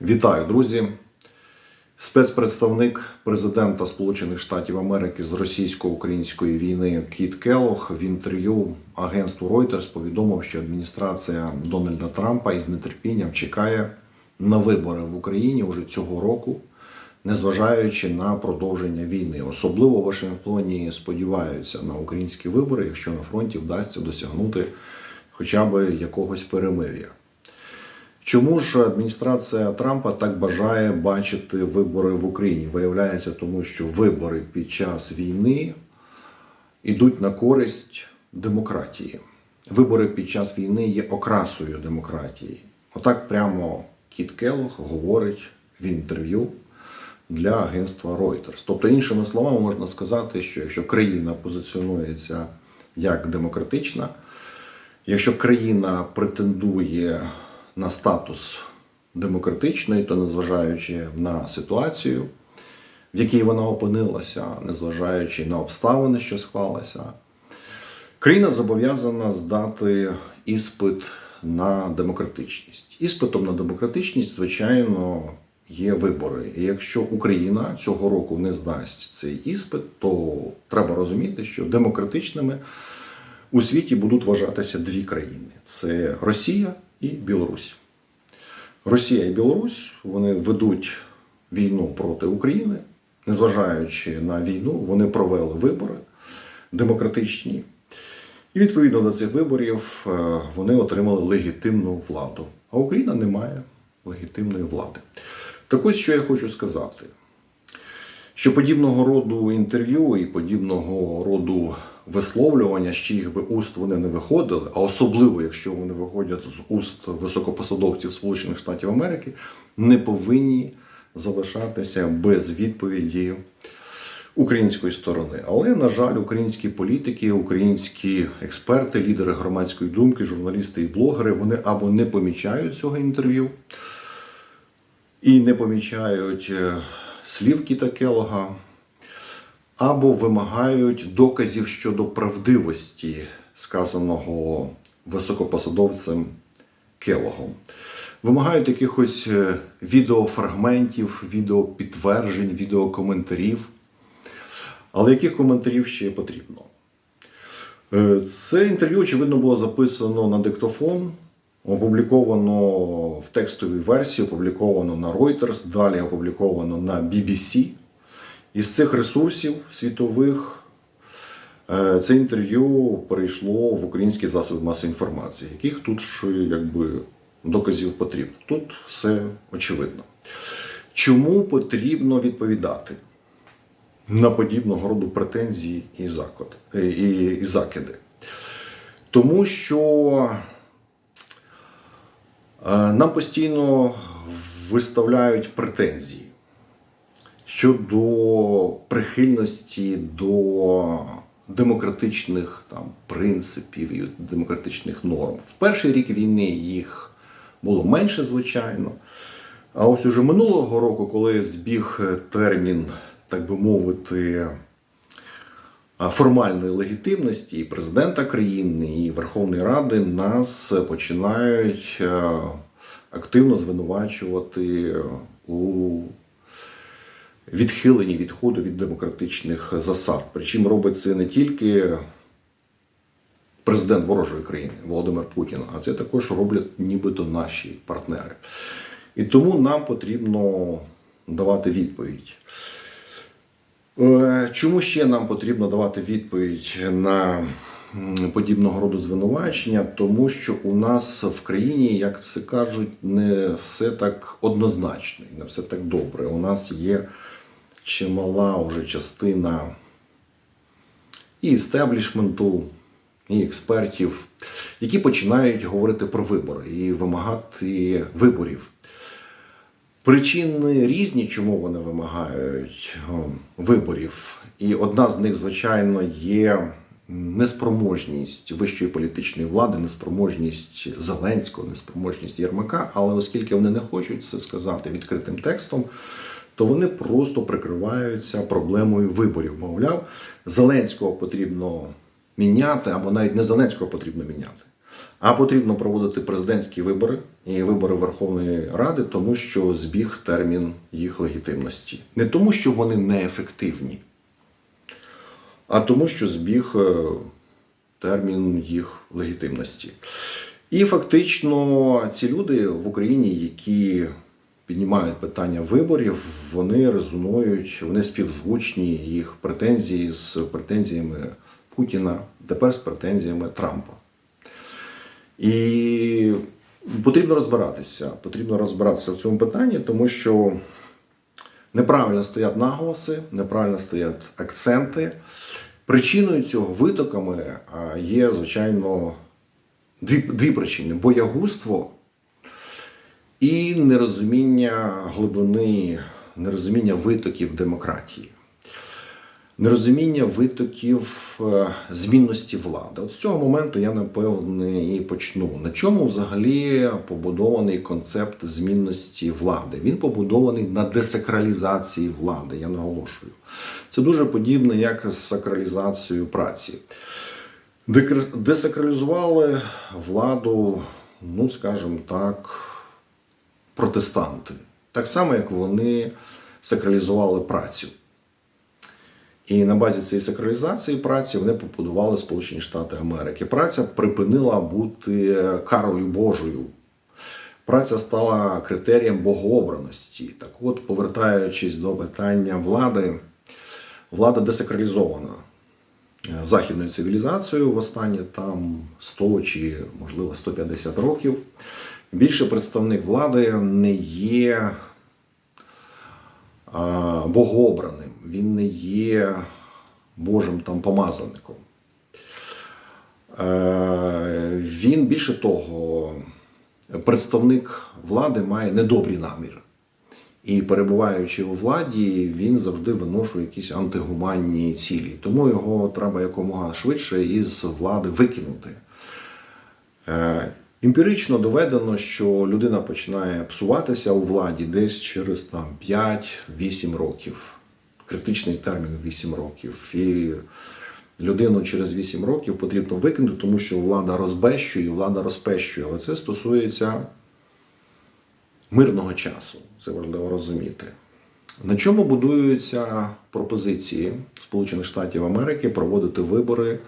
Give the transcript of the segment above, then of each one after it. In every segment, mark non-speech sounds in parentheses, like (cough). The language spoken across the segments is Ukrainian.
Вітаю, друзі! Спецпредставник президента Сполучених Штатів Америки з російсько-української війни Кіт Келох в інтерв'ю агентству Reuters повідомив, що адміністрація Дональда Трампа із нетерпінням чекає на вибори в Україні уже цього року, незважаючи на продовження війни. Особливо в Вашингтоні сподіваються на українські вибори, якщо на фронті вдасться досягнути хоча б якогось перемир'я. Чому ж адміністрація Трампа так бажає бачити вибори в Україні? Виявляється, тому що вибори під час війни йдуть на користь демократії. Вибори під час війни є окрасою демократії. Отак прямо Кіт Келлог говорить в інтерв'ю для агентства Reuters. Тобто, іншими словами, можна сказати, що якщо країна позиціонується як демократична, якщо країна претендує на статус демократичної, то незважаючи на ситуацію, в якій вона опинилася, незважаючи на обставини, що склалися, країна зобов'язана здати іспит на демократичність. Іспитом на демократичність, звичайно, є вибори. І якщо Україна цього року не здасть цей іспит, то треба розуміти, що демократичними у світі будуть вважатися дві країни: це Росія і Білорусь. Росія і Білорусь вони ведуть війну проти України, незважаючи на війну, вони провели вибори демократичні. І відповідно до цих виборів е, вони отримали легітимну владу. А Україна не має легітимної влади. Так ось що я хочу сказати. Що подібного роду інтерв'ю і подібного роду висловлювання, з чиїх би уст вони не виходили, а особливо, якщо вони виходять з уст високопосадовців Сполучених Штатів Америки, не повинні залишатися без відповіді української сторони. Але, на жаль, українські політики, українські експерти, лідери громадської думки, журналісти і блогери, вони або не помічають цього інтерв'ю і не помічають е, слів Кіта Келога, або вимагають доказів щодо правдивості сказаного високопосадовцем Келогом. Вимагають якихось е, відеофрагментів, відеопідтверджень, відеокоментарів. Але яких коментарів ще потрібно? Е, Це інтерв'ю, очевидно, було записано на диктофон, опубліковано в текстовій версії, опубліковано на Reuters, далі опубліковано на BBC. Із цих ресурсів світових е, це інтерв'ю перейшло в українські засоби масової інформації, яких тут ж якби доказів потрібно. Тут все очевидно. Чому потрібно відповідати на подібного роду претензії і, закид, і, і закиди? Тому що е, нам постійно виставляють претензії щодо прихильності до демократичних там, принципів і демократичних норм. В перший рік війни їх було менше, звичайно. А ось уже минулого року, коли збіг термін, так би мовити, формальної легітимності і президента країни, і Верховної Ради, нас починають активно звинувачувати у відхилені відходу від демократичних засад. Причому робить це не тільки президент ворожої країни Володимир Путін, а це також роблять нібито наші партнери. І тому нам потрібно давати відповідь. Е, Чому ще нам потрібно давати відповідь на подібного роду звинувачення? Тому що у нас в країні, як це кажуть, не все так однозначно, не все так добре. У нас є чимала вже частина і істеблішменту, і експертів, які починають говорити про вибори і вимагати виборів. Причини різні, чому вони вимагають виборів. І одна з них, звичайно, є неспроможність вищої політичної влади, неспроможність Зеленського, неспроможність Єрмака. Але оскільки вони не хочуть це сказати відкритим текстом, то вони просто прикриваються проблемою виборів. Мовляв, Зеленського потрібно міняти, або навіть не Зеленського потрібно міняти. А потрібно проводити президентські вибори і вибори Верховної Ради, тому що збіг термін їх легітимності. Не тому, що вони неефективні, а тому, що збіг е, термін їх легітимності. І фактично ці люди в Україні, які піднімають питання виборів, вони резонують, вони співзвучні їх претензії з претензіями Путіна, тепер з претензіями Трампа. І потрібно розбиратися. Потрібно розбиратися в цьому питанні, тому що неправильно стоять наголоси, неправильно стоять акценти. Причиною цього витоками є, звичайно, дві, дві причини: боягузтво і нерозуміння глибини, нерозуміння витоків демократії, нерозуміння витоків е, змінності влади. От з цього моменту я напевне і почну. На чому взагалі побудований концепт змінності влади? Він побудований на десакралізації влади, я наголошую. Це дуже подібне, як з сакралізацією праці. Десакралізували владу, ну скажімо так, протестанти. Так само, як вони сакралізували працю. І на базі цієї сакралізації праці вони побудували Сполучені Штати Америки. Праця припинила бути карою Божою. Праця стала критерієм богообраності. Так от, повертаючись до питання влади, влада десакралізована е, західною цивілізацією в останні там 100 чи, можливо, 150 років. Більше представник влади не є богообраним, він не є Божим там помазаником. Е, Він більше того, представник влади має недобрий намір. І перебуваючи у владі, він завжди виношує якісь антигуманні цілі. Тому його треба якомога швидше із влади викинути. Емпірично доведено, що людина починає псуватися у владі десь через там, 5-8 років. Критичний термін 8 років. І людину через 8 років потрібно викинути, тому що влада розбещує, влада розпещує. Але це стосується мирного часу. Це важливо розуміти. На чому будуються пропозиції Сполучених Штатів Америки проводити вибори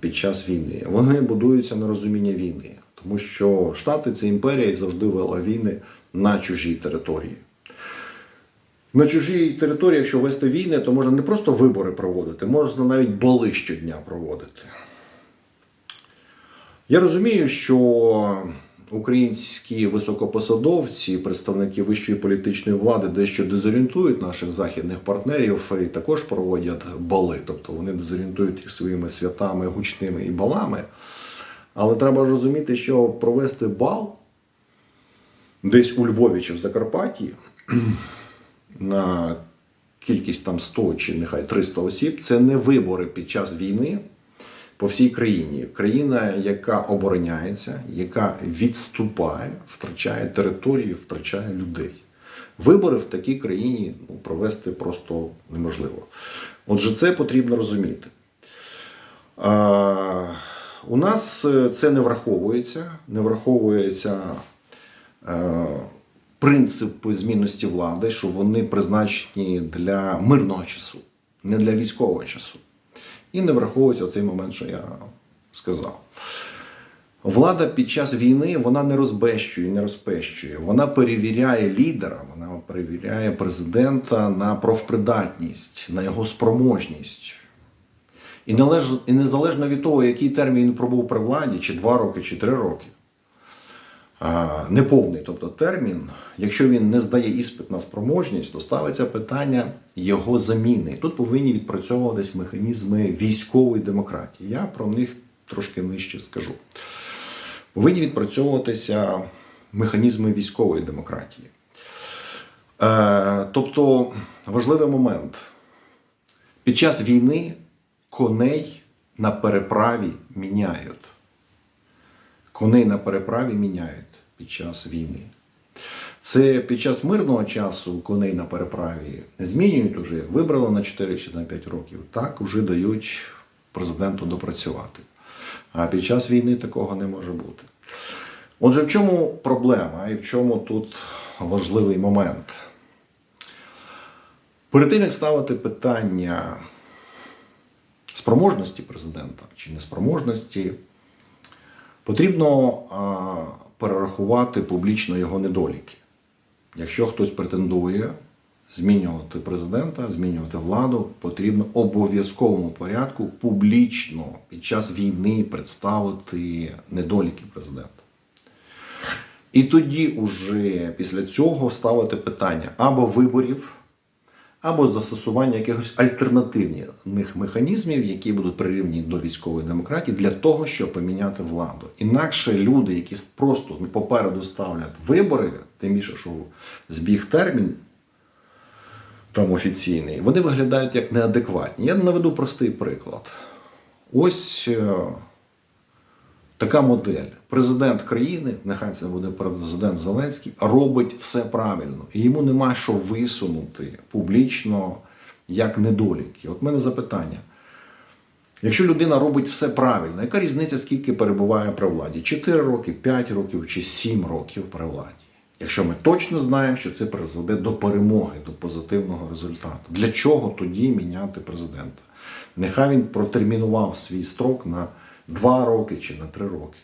під час війни? Вони будуються на розуміння війни, тому що Штати це імперія і завжди вела війни на чужій території. На чужій території, якщо вести війни, то можна не просто вибори проводити, можна навіть боли щодня проводити. Я розумію, що українські високопосадовці, представники вищої політичної влади дещо дезорієнтують наших західних партнерів і також проводять бали. Тобто вони дезорієнтують їх своїми святами, гучними і балами. Але треба розуміти, що провести бал десь у Львові чи в Закарпатті (clears throat) на кількість там 100 чи нехай 300 осіб, це не вибори під час війни по всій країні. Країна, яка обороняється, яка відступає, втрачає території, втрачає людей. Вибори в такій країні ну, провести просто неможливо. Отже, це потрібно розуміти. А, у нас е, це не враховується, не враховується е, принципи змінності влади, що вони призначені для мирного часу, не для військового часу. І не враховується цей момент, що я сказав. Влада під час війни вона не розбещує, не розпещує. Вона перевіряє лідера, вона перевіряє президента на профпридатність, на його спроможність. І, належ... і незалежно від того, який термін він пробув при владі, чи два роки, чи три роки, неповний, тобто термін, якщо він не здає іспит на спроможність, то ставиться питання його заміни. Тут повинні відпрацьовуватись механізми військової демократії. Я про них трошки нижче скажу. Повинні відпрацьовуватися механізми військової демократії. Е, тобто важливий момент. Під час війни коней на переправі міняють. Коней на переправі міняють під час війни. Це під час мирного часу коней на переправі змінюють уже, вибрали на 4 чи на 5 років, так вже дають президенту допрацювати. А під час війни такого не може бути. Отже, в чому проблема і в чому тут важливий момент? Перед тим, як ставити питання спроможності президента чи неспроможності, потрібно перерахувати публічно його недоліки. Якщо хтось претендує змінювати президента, змінювати владу, потрібно в обов'язковому порядку публічно під час війни представити недоліки президента. І тоді, уже після цього, ставити питання або виборів, або застосування якихось альтернативних механізмів, які будуть прирівняні до військової демократії, для того, щоб поміняти владу. Інакше люди, які просто попереду ставлять вибори, тим більше, що збіг термін там офіційний, вони виглядають як неадекватні. Я наведу простий приклад. Ось е, така модель. Президент країни, нехай це буде президент Зеленський, робить все правильно. І йому нема що висунути публічно як недоліки. От мене запитання. Якщо людина робить все правильно, яка різниця, скільки перебуває при владі? 4 роки, 5 років чи 7 років при владі? Якщо ми точно знаємо, що це призведе до перемоги, до позитивного результату. Для чого тоді міняти президента? Нехай він протермінував свій строк на 2 роки чи на 3 роки.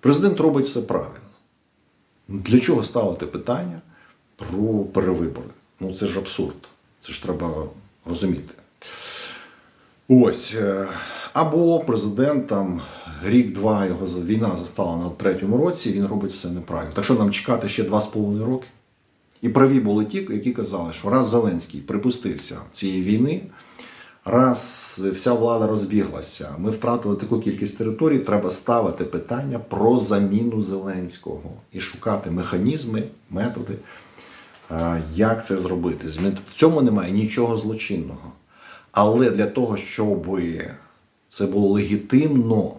Президент робить все правильно. Для чого ставити питання про перевибори? Ну це ж абсурд. Це ж треба розуміти. Ось. е, Або президент там рік-два його війна застала на третьому році, він робить все неправильно. Так що нам чекати ще два з половиною роки? І праві були ті, які казали, що раз Зеленський припустився цієї війни, раз вся влада розбіглася, ми втратили таку кількість територій, треба ставити питання про заміну Зеленського і шукати механізми, методи, е, як це зробити. В цьому немає нічого злочинного. Але для того, щоб це було легітимно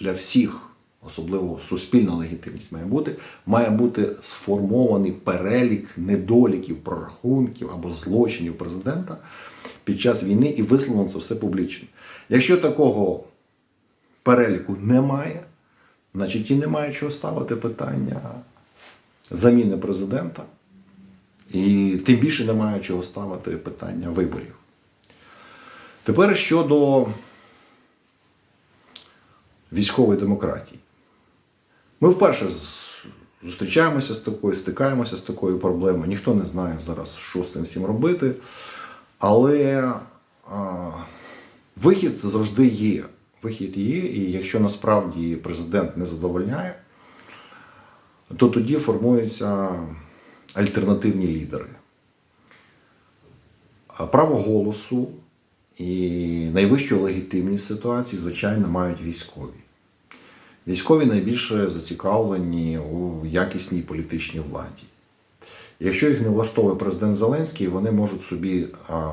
для всіх, особливо суспільна легітимність має бути, має бути сформований перелік недоліків, прорахунків або злочинів президента під час війни і висловлено це все публічно. Якщо такого переліку немає, значить і немає чого ставити питання заміни президента, і тим більше немає чого ставити питання виборів. Тепер щодо військової демократії. Ми вперше зустрічаємося з такою, стикаємося з такою проблемою. Ніхто не знає зараз, що з цим всім робити. Але а, вихід завжди є. Вихід є, і якщо насправді президент не задовольняє, то тоді формуються альтернативні лідери. А Право голосу і найвищу легітимність ситуації, звичайно, мають військові. Військові найбільше зацікавлені у якісній політичній владі. Якщо їх не влаштовує президент Зеленський, вони можуть собі а,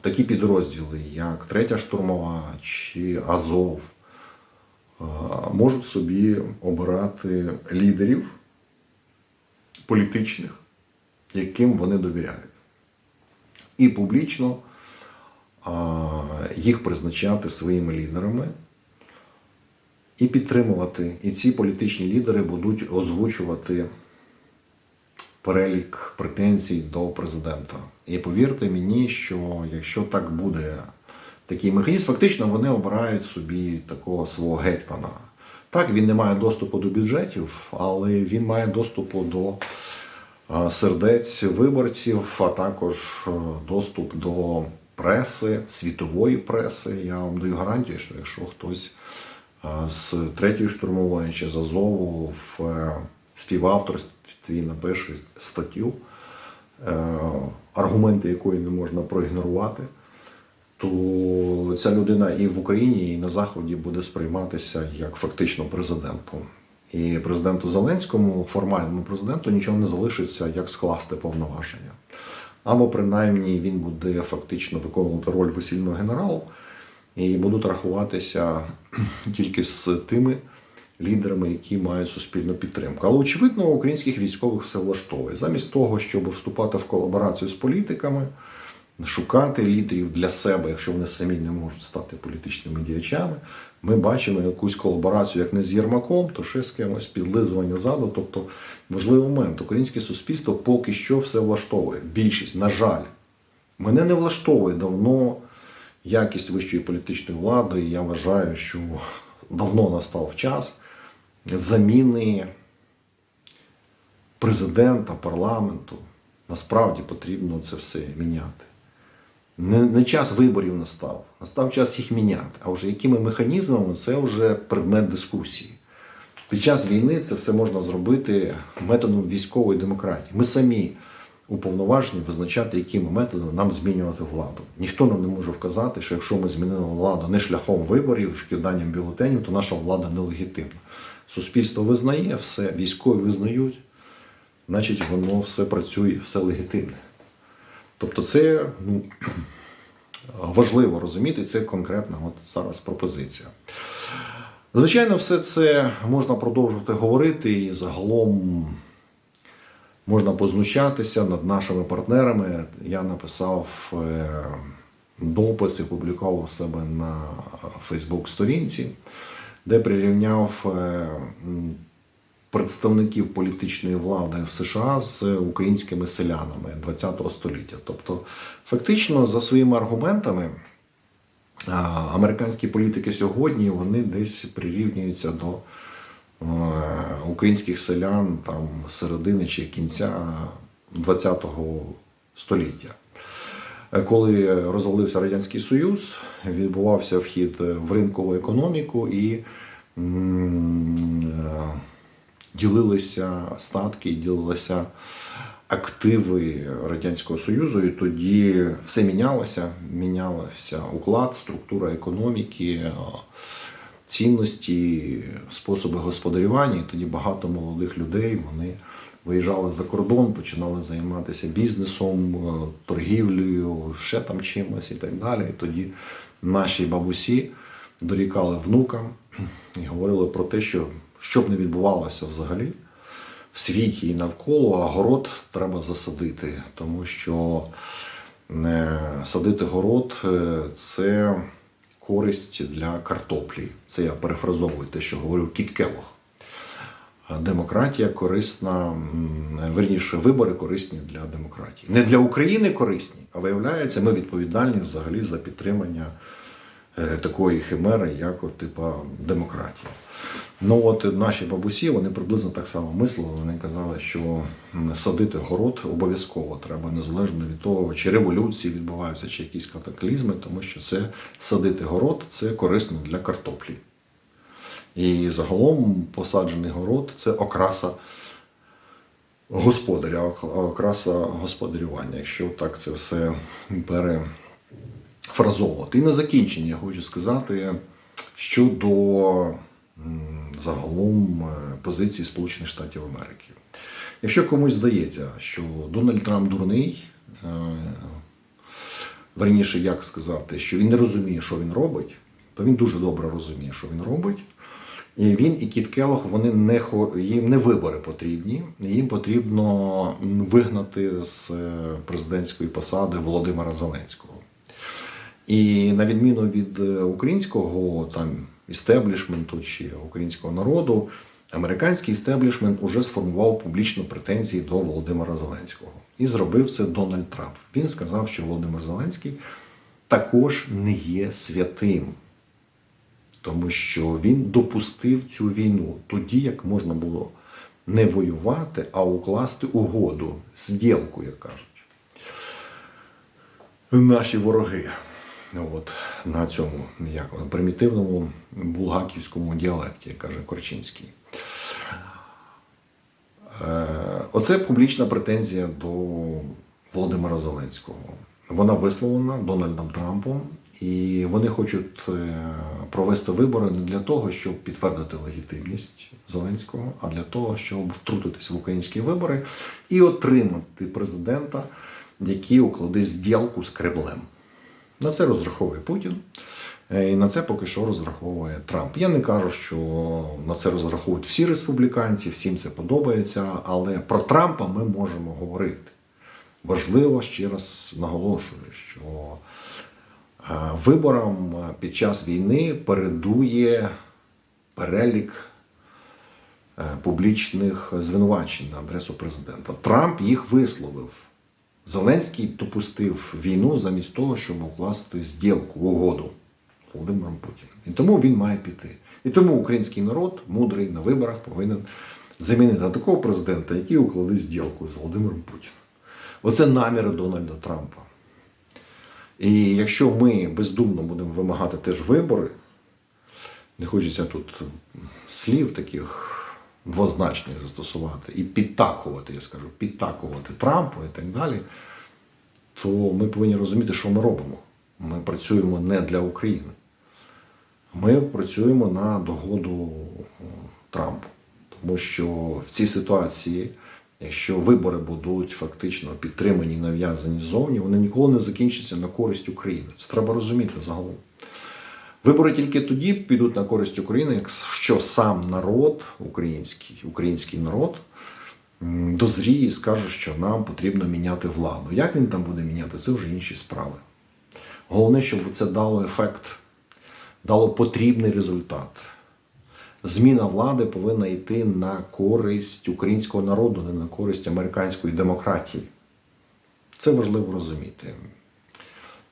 такі підрозділи, як Третя штурмова чи Азов, а, можуть собі обирати лідерів політичних, яким вони довіряють. І публічно а, їх призначати своїми лідерами і підтримувати. І ці політичні лідери будуть озвучувати перелік претензій до президента. І повірте мені, що якщо так буде такий механізм, фактично вони обирають собі такого свого гетьмана. Так, він не має доступу до бюджетів, але він має доступу до сердець виборців, а також доступ до преси, світової преси. Я вам даю гарантію, що якщо хтось з третьої штурмової чи з Азову в е, співавторстві напише статтю, е, аргументи якої не можна проігнорувати, то ця людина і в Україні, і на Заході буде сприйматися як фактично президентом. І президенту Зеленському, формальному президенту, нічого не залишиться, як скласти повноваження. Або принаймні він буде фактично виконувати роль весільного генерала, і будуть рахуватися (clears throat) тільки з тими лідерами, які мають суспільну підтримку. Але очевидно, українських військових все влаштовує. Замість того, щоб вступати в колаборацію з політиками, шукати лідерів для себе, якщо вони самі не можуть стати політичними діячами. Ми бачимо якусь колаборацію, як не з Єрмаком, то ще з кимось підлизування заду. Тобто важливий момент. Українське суспільство поки що все влаштовує. Більшість, на жаль, мене не влаштовує давно якість вищої політичної влади. І я вважаю, що давно настав час заміни президента, парламенту. Насправді потрібно це все міняти. Не, не час виборів настав, настав час їх міняти. А вже якими механізмами це вже предмет дискусії. Під час війни це все можна зробити методом військової демократії. Ми самі уповноважені визначати, якими методами нам змінювати владу. Ніхто нам не може вказати, що якщо ми змінили владу не шляхом виборів, вкиданням бюлетенів, то наша влада нелегітимна. Суспільство визнає все, військові визнають, значить воно все працює, все легітимне. Тобто, це ну, (clears throat) важливо розуміти, це конкретна от зараз пропозиція. Звичайно, все це можна продовжувати говорити і загалом можна познущатися над нашими партнерами. Я написав е, допис і публікував себе на Фейсбук-сторінці, де прирівняв е, представників політичної влади в США з українськими селянами ХХ століття. Тобто, фактично, за своїми аргументами, американські політики сьогодні вони десь прирівнюються до е, українських селян там середини чи кінця ХХ століття. Е, Коли розвалився Радянський Союз, відбувався вхід в ринкову економіку і е, ділилися статки, ділилися активи Радянського Союзу, і тоді все мінялося, мінялося уклад, структура економіки, цінності, способи господарювання. І тоді багато молодих людей вони виїжджали за кордон, починали займатися бізнесом, е, торгівлею, ще там чимось і так далі. І тоді наші бабусі дорікали внукам і говорили про те, що що б не відбувалося взагалі в світі і навколо, а город треба засадити, тому що е, садити город е, це користь для картоплі. Це я перефразовую те, що говорив Кіт Келлог. Демократія корисна, верніше, вибори корисні для демократії. Не для України корисні, а виявляється, ми відповідальні взагалі за підтримання такої химери, як от, типа демократія. Ну от наші бабусі вони приблизно так само мислили. Вони казали, що садити город обов'язково треба, незалежно від того, чи революції відбуваються, чи якісь катаклізми, тому що це садити город це корисно для картоплі. І загалом посаджений город це окраса господаря, окраса господарювання, якщо так це все перефразовувати. І на закінчення я хочу сказати щодо загалом е, позиції Сполучених Штатів Америки. Якщо комусь здається, що Дональд Трамп дурний, е, верніше, як сказати, що він не розуміє, що він робить, то він дуже добре розуміє, що він робить. І він і Кіт Келох, вони не їм не вибори потрібні. Їм потрібно вигнати з е, президентської посади Володимира Зеленського. І на відміну від е, українського там істеблішменту чи українського народу, американський істеблішмент уже сформував публічно претензії до Володимира Зеленського. І зробив це Дональд Трамп. Він сказав, що Володимир Зеленський також не є святим тому що він допустив цю війну тоді, як можна було не воювати, а укласти угоду, зділку, як кажуть. Наші вороги. От, на цьому як, примітивному булгаківському діалекті, каже Корчинський. Е, Оце публічна претензія до Володимира Зеленського. Вона висловлена Дональдом Трампом, і вони хочуть е, провести вибори не для того, щоб підтвердити легітимність Зеленського, а для того, щоб втрутитися в українські вибори і отримати президента, який укладе зділку з Кремлем. На це розраховує Путін. е, І на це поки що розраховує Трамп. Я не кажу, що на це розраховують всі республіканці, всім це подобається, але про Трампа ми можемо говорити. важливо ще раз наголошую, що е, виборам під час війни передує перелік е, публічних звинувачень на адресу президента. Трамп їх висловив. Зеленський допустив війну замість того, щоб укласти зділку, угоду Володимиром Путіним. І тому він має піти. І тому український народ, мудрий на виборах, повинен замінити такого президента, який уклали зділку з Володимиром Путіним. Оце наміри Дональда Трампа. І якщо ми бездумно будемо вимагати теж вибори, не хочеться тут слів таких двозначних застосувати і підтакувати, я скажу, підтакувати Трампу і так далі, то ми повинні розуміти, що ми робимо. Ми працюємо не для України. Ми працюємо на догоду Трампу. Тому що в цій ситуації, якщо вибори будуть фактично підтримані нав'язані ззовні, вони ніколи не закінчаться на користь України. Це треба розуміти загалом. Вибори тільки тоді підуть на користь України, якщо сам народ, український, український народ, дозріє і скаже, що нам потрібно міняти владу. Як він там буде міняти, це вже інші справи. Головне, щоб це дало ефект, дало потрібний результат. Зміна влади повинна йти на користь українського народу, не на користь американської демократії. Це важливо розуміти.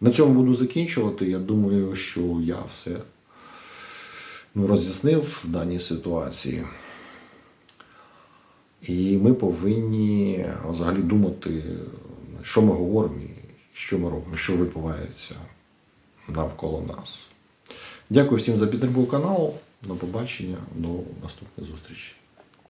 На цьому буду закінчувати. Я думаю, що я все ну, роз'яснив в даній ситуації. І ми повинні взагалі думати, що ми говоримо і що ми робимо, що відбувається навколо нас. Дякую всім за підтримку каналу. До побачення, до наступної зустрічі.